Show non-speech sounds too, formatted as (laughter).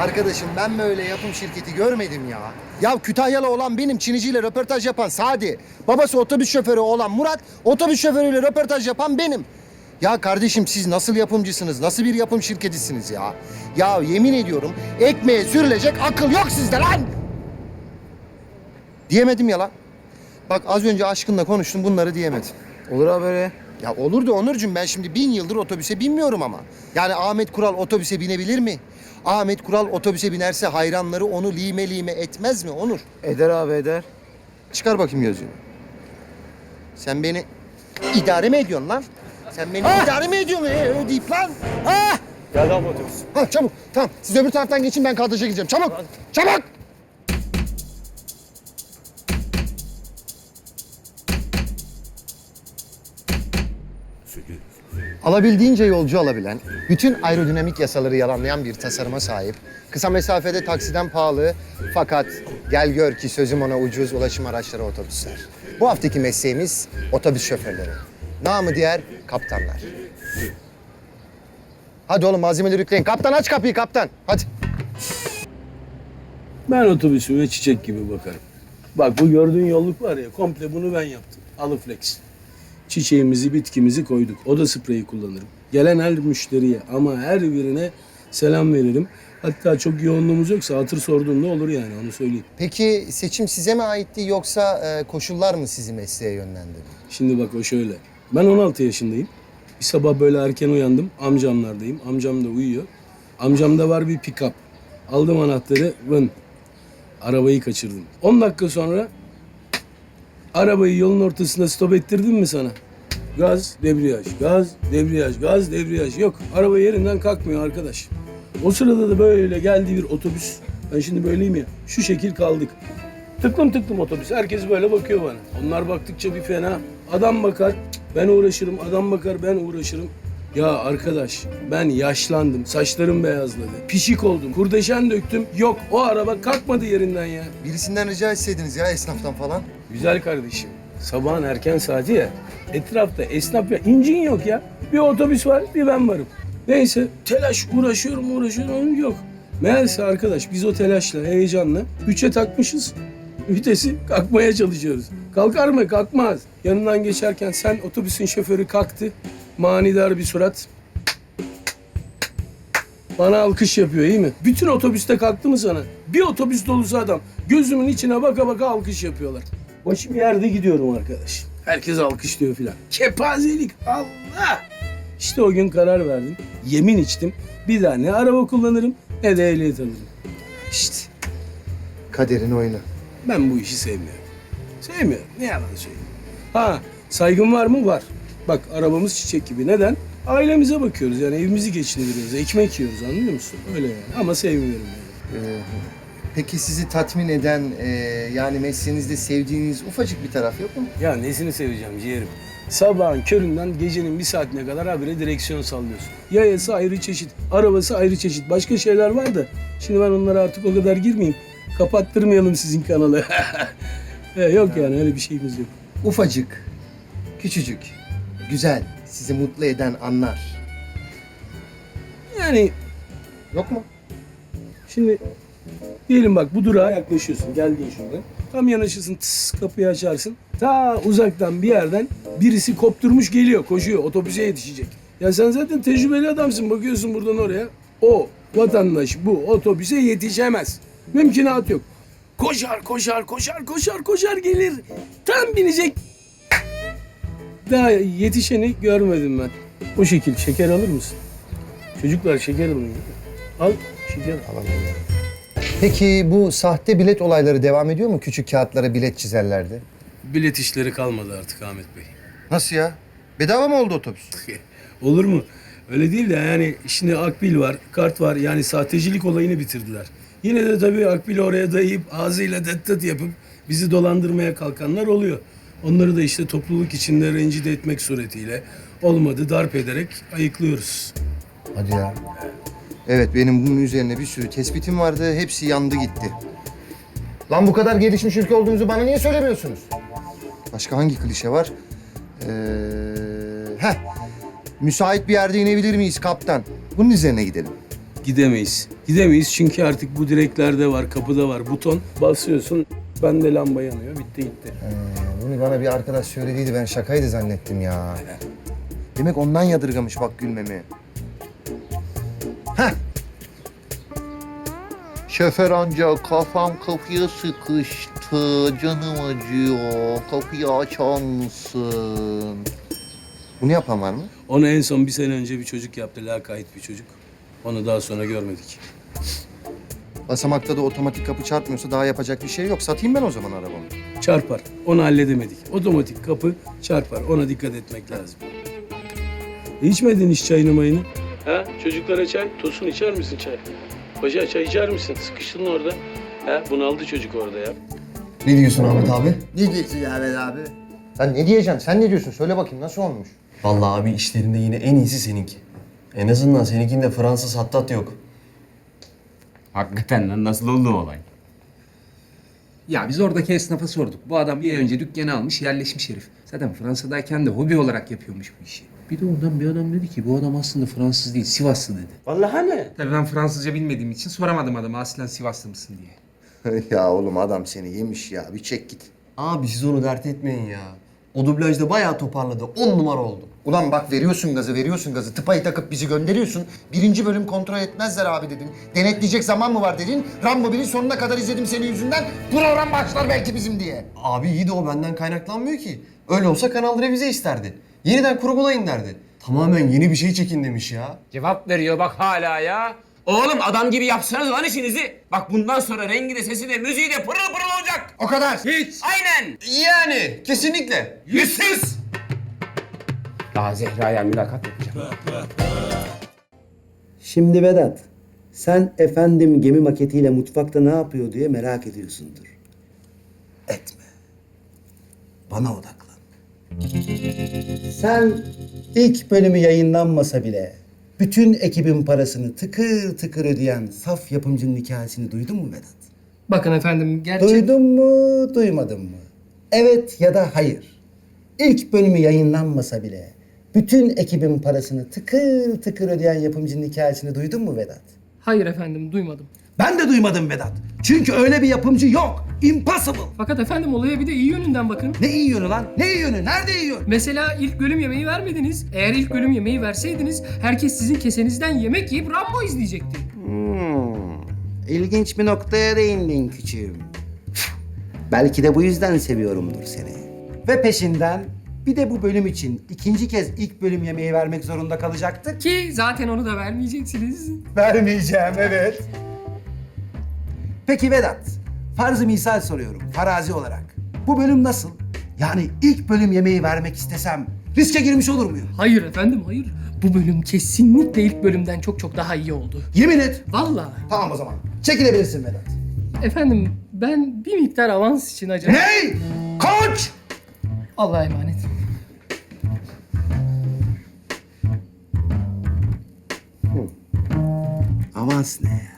Arkadaşım ben böyle yapım şirketi görmedim ya. Ya Kütahyalı olan benim Çiniciyle röportaj yapan Sadi. Babası otobüs şoförü olan Murat, otobüs şoförüyle röportaj yapan benim. Ya kardeşim siz nasıl yapımcısınız? Nasıl bir yapım şirketisiniz ya? Ya yemin ediyorum ekmeğe sürülecek akıl yok sizde lan! Diyemedim ya lan. Bak az önce aşkınla konuştum bunları diyemedim. Olur abi öyle. Ya olur da Onurcuğum ben şimdi bin yıldır otobüse binmiyorum ama. Yani Ahmet Kural otobüse binebilir mi? Ahmet Kural otobüse binerse hayranları onu lime lime etmez mi Onur? Eder abi eder. Çıkar bakayım gözlüğünü. Sen beni idare mi ediyorsun lan? Sen beni idare mi ediyorsun ee, ödeyip lan? Ha! Geldi abi otobüs. Ha çabuk. Tamam siz öbür taraftan geçin ben kadraja gideceğim. Çabuk. Çabuk. Alabildiğince yolcu alabilen, bütün aerodinamik yasaları yalanlayan bir tasarıma sahip, kısa mesafede taksiden pahalı fakat gel gör ki sözüm ona ucuz ulaşım araçları otobüsler. Bu haftaki mesleğimiz otobüs şoförleri. Namı diğer kaptanlar. Hadi oğlum malzemeleri yükleyin. Kaptan aç kapıyı kaptan. Hadi. Ben otobüsüme çiçek gibi bakarım. Bak bu gördüğün yolluk var ya komple bunu ben yaptım. Alıflex. Çiçeğimizi, bitkimizi koyduk. Oda spreyi kullanırım. Gelen her müşteriye ama her birine selam veririm. Hatta çok yoğunluğumuz yoksa hatır sorduğunda olur yani onu söyleyeyim. Peki seçim size mi aitti yoksa e, koşullar mı sizi mesleğe yönlendirdi? Şimdi bak o şöyle. Ben 16 yaşındayım. Bir sabah böyle erken uyandım. Amcamlardayım. Amcam da uyuyor. Amcamda var bir pick-up. Aldım anahtarı. Vın. Arabayı kaçırdım. 10 dakika sonra arabayı yolun ortasında stop ettirdim mi sana? Gaz, debriyaj, gaz, debriyaj, gaz, debriyaj. Yok, araba yerinden kalkmıyor arkadaş. O sırada da böyle geldi bir otobüs. Ben şimdi böyleyim ya. Şu şekil kaldık. Tıklım tıklım otobüs. Herkes böyle bakıyor bana. Onlar baktıkça bir fena. Adam bakar, ben uğraşırım. Adam bakar, ben uğraşırım. Ya arkadaş ben yaşlandım. Saçlarım beyazladı. Pişik oldum. Kurdeşen döktüm. Yok o araba kalkmadı yerinden ya. Birisinden rica etseydiniz ya esnaftan falan. Güzel kardeşim. Sabahın erken saati ya. Etrafta esnaf ya. incin yok ya. Bir otobüs var bir ben varım. Neyse telaş uğraşıyorum uğraşıyorum yok. Meğerse arkadaş biz o telaşla heyecanla üçe takmışız. Vitesi kalkmaya çalışıyoruz. Kalkar mı? Kalkmaz. Yanından geçerken sen otobüsün şoförü kalktı. Manidar bir surat. Bana alkış yapıyor iyi mi? Bütün otobüste kalktı mı sana? Bir otobüs dolusu adam. Gözümün içine baka baka alkış yapıyorlar. Başım yerde gidiyorum arkadaş. Herkes alkışlıyor filan. Kepazelik Allah! İşte o gün karar verdim. Yemin içtim. Bir daha ne araba kullanırım ne de ehliyet alırım. İşte Kaderin oyunu. ben bu işi sevmiyorum. Sevmiyorum. Ne yalan söyleyeyim. Ha saygım var mı? Var. Bak arabamız çiçek gibi. Neden? Ailemize bakıyoruz yani evimizi geçindiriyoruz. Ekmek yiyoruz anlıyor musun? Öyle yani ama sevmiyorum yani. Ee, peki sizi tatmin eden e, yani mesleğinizde sevdiğiniz ufacık bir taraf yok mu? Ya nesini seveceğim ciğerim? Sabahın köründen gecenin bir saatine kadar habire direksiyon sallıyorsun. Yayası ayrı çeşit, arabası ayrı çeşit. Başka şeyler var da şimdi ben onlara artık o kadar girmeyeyim. Kapattırmayalım sizin kanalı. (laughs) E, yok yani öyle bir şeyimiz yok. Ufacık, küçücük, güzel, sizi mutlu eden anlar. Yani Yok mu? Şimdi diyelim bak bu durağa yaklaşıyorsun. Geldin şuradan. Tam yanaşırsın tıs kapıyı açarsın. Ta uzaktan bir yerden birisi kopturmuş geliyor koşuyor otobüse yetişecek. Ya sen zaten tecrübeli adamsın bakıyorsun buradan oraya. O vatandaş bu otobüse yetişemez. Mümkünat yok. Koşar koşar koşar koşar koşar gelir. Tam binecek. Daha yetişeni görmedim ben. O şekil şeker alır mısın? Çocuklar şeker alın. Al şeker al. Peki bu sahte bilet olayları devam ediyor mu küçük kağıtlara bilet çizerlerdi? Bilet işleri kalmadı artık Ahmet Bey. Nasıl ya? Bedava mı oldu otobüs? (laughs) Olur mu? Öyle değil de yani şimdi akbil var, kart var. Yani sahtecilik olayını bitirdiler. Yine de tabii akbili oraya dayayıp ağzıyla dıt yapıp bizi dolandırmaya kalkanlar oluyor. Onları da işte topluluk içinde rencide etmek suretiyle olmadı darp ederek ayıklıyoruz. Hadi ya. Evet benim bunun üzerine bir sürü tespitim vardı. Hepsi yandı gitti. Lan bu kadar gelişmiş ülke olduğumuzu bana niye söylemiyorsunuz? Başka hangi klişe var? Ee, heh. Müsait bir yerde inebilir miyiz kaptan? Bunun üzerine gidelim. gidemeyiz. Gidemeyiz çünkü artık bu direklerde var, kapıda var buton. Basıyorsun, bende lamba yanıyor, bitti gitti. Ee, bunu bana bir arkadaş söylediydi ben şakaydı zannettim ya. Demek ondan yadırgamış bak gülmemi. Heh. Şoför amca kafam kapıya sıkıştı. Canım acıyor. Kapıyı açar mısın? Bunu yapan var mı? Onu en son bir sene önce bir çocuk yaptı, lakayt bir çocuk. Onu daha sonra görmedik. Basamakta da otomatik kapı çarpmıyorsa daha yapacak bir şey yok. Satayım ben o zaman arabamı. Çarpar, onu halledemedik. Otomatik kapı çarpar, ona dikkat etmek lazım. İçmedin hiç çayını mayını? Ha? Çocuklara çay, Tosun içer misin çay? Hoca çay içer misin? Sıkıştın orada. Ha? Bunaldı çocuk orada ya. Ne diyorsun Ahmet abi? Ne diyorsun Ahmet abi? Sen ne diyeceksin? Sen ne diyorsun? Söyle bakayım nasıl olmuş? Vallahi abi işlerinde yine en iyisi seninki. En azından seninkinde Fransız hattat yok. Hakikaten lan nasıl oldu o olay? Ya biz oradaki esnafa sorduk. Bu adam bir ay önce dükkanı almış, yerleşmiş herif. Zaten Fransa'dayken de hobi olarak yapıyormuş bu işi. Bir de ondan bir adam dedi ki bu adam aslında Fransız değil, Sivaslı dedi. Vallahi ne? Tabii ben Fransızca bilmediğim için soramadım adama aslen Sivaslı mısın diye. (laughs) ya oğlum adam seni yemiş ya. Bir çek git. Abi siz onu dert etmeyin ya. O dublajda bayağı toparladı. On numara oldu. Ulan bak veriyorsun gazı, veriyorsun gazı. Tıpayı takıp bizi gönderiyorsun. Birinci bölüm kontrol etmezler abi dedin. Denetleyecek zaman mı var dedin. Rambo 1'in sonuna kadar izledim senin yüzünden. Program başlar belki bizim diye. Abi iyi de o benden kaynaklanmıyor ki. Öyle olsa kanal revize isterdi. Yeniden kurgulayın derdi. Tamamen yeni bir şey çekin demiş ya. Cevap veriyor bak hala ya. Oğlum adam gibi yapsanız lan işinizi. Bak bundan sonra rengi de sesi de müziği de pırıl pırıl olacak. O kadar. Hiç. Aynen. Yani kesinlikle. Yüzsüz. Daha Zehra'ya mülakat yapacağım. Şimdi Vedat, sen efendim gemi maketiyle mutfakta ne yapıyor diye merak ediyorsundur. Etme. Bana odaklan. Sen ilk bölümü yayınlanmasa bile bütün ekibin parasını tıkır tıkır ödeyen saf yapımcının hikayesini duydun mu Vedat? Bakın efendim gerçek... Duydun mu, duymadın mı? Evet ya da hayır. İlk bölümü yayınlanmasa bile bütün ekibin parasını tıkır tıkır ödeyen yapımcının hikayesini duydun mu Vedat? Hayır efendim duymadım. Ben de duymadım Vedat. Çünkü öyle bir yapımcı yok. Impossible. Fakat efendim olaya bir de iyi yönünden bakın. Ne iyi yönü lan? Ne iyi yönü? Nerede iyi yönü? Mesela ilk bölüm yemeği vermediniz. Eğer ilk bölüm yemeği verseydiniz herkes sizin kesenizden yemek yiyip Rambo izleyecekti. Hmm, ilginç bir noktaya değindin küçüğüm. Belki de bu yüzden seviyorumdur seni. Ve peşinden bir de bu bölüm için ikinci kez ilk bölüm yemeği vermek zorunda kalacaktık. Ki zaten onu da vermeyeceksiniz. Vermeyeceğim evet. Peki Vedat, farzı misal soruyorum farazi olarak. Bu bölüm nasıl? Yani ilk bölüm yemeği vermek istesem riske girmiş olur muyum? Hayır efendim hayır. Bu bölüm kesinlikle ilk bölümden çok çok daha iyi oldu. Yemin et. Vallahi. Tamam o zaman. Çekilebilirsin Vedat. Efendim ben bir miktar avans için acaba... Hey! Koç! Allah'a emanet. Avans ne ya?